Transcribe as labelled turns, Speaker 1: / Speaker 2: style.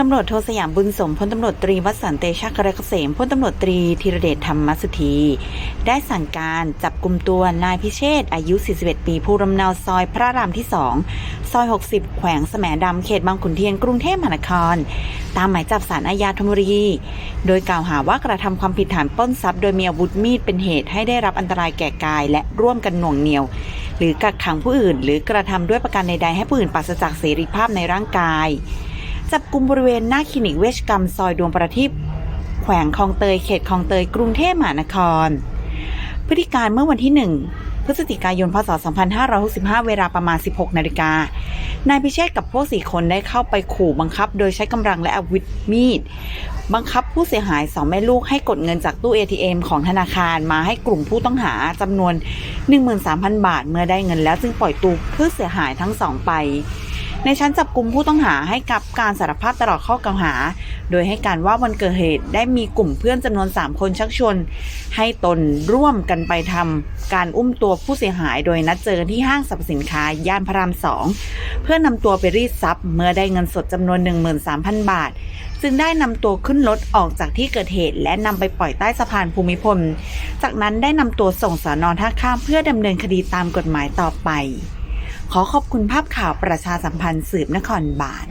Speaker 1: ตำรวจโทสยามบุญสมพลตำรวจตรีวสันเตชะกระเกษมพลตำรวจตรีธีรเดชธรรมสุธี ได้สั่งการจับกลุ่มตัวนายพิเชษอายุ 41 ปี ผู้รำเนาซอยพระรามที่ 2 ซอย 60 แขวงแสมดำเขตบางขุนเทียนกรุงเทพมหานคร ตามหมายจับสารอาญาธนบุรี โดยกล่าวหาว่ากระทำความผิดฐานปล้นทรัพย์โดยมีอาวุธมีดเป็นเหตุให้ได้รับอันตรายแก่กาย และร่วมกันหน่วงเหนียว หรือกักขังผู้อื่น หรือ กระทำด้วยประการใดๆให้ผู้อื่นปราศจากเสรีภาพในร่างกาย จับกลุ่มบริเวณหน้าคลินิกเวชกรรมซอยดวงประทีปแขวงคลองเตยเขตคลองเตยกรุงเทพมหานคร พฤติการเมื่อวันที่ 1 พฤศจิกายน พศ 2565 เวลาประมาณ 16 นาฬิกา นายพิเชษกับพวกสี่คนได้เข้าไปขู่บังคับ โดยใช้กำลังและอาวุธมีด บังคับผู้เสียหายสองแม่ลูกให้กดเงินจากตู้ ATM ของธนาคารมาให้กลุ่มผู้ต้องหาจำนวน 13,000 บาท เมื่อได้เงินแล้วจึงปล่อยตัวผู้เสียหายทั้งสองไป ในชั้นจับกลุ่มผู้ต้องหาให้กับการสารภาพตลอดข้อกล่าวหา โดยให้การว่าวันเกิดเหตุได้มีกลุ่มเพื่อนจำนวน 3 คนชักชวนให้ตนร่วมกันไปทำการอุ้มตัวผู้เสียหายโดยนัดเจอกันที่ห้างสรรพสินค้าย่านพระรามสองเพื่อนำตัวไปรีดทรัพย์ เมื่อได้เงินสดจำนวน 13,000 บาท จึงได้นำตัวขึ้นรถออกจากที่เกิดเหตุ และนำไปปล่อยใต้สะพานภูมิพล จากนั้นได้นำตัวส่งสอนอนท่าข้ามเพื่อดำเนินคดีตามกฎหมายต่อไป ขอขอบคุณภาพข่าวประชาสัมพันธ์สืบนครบาล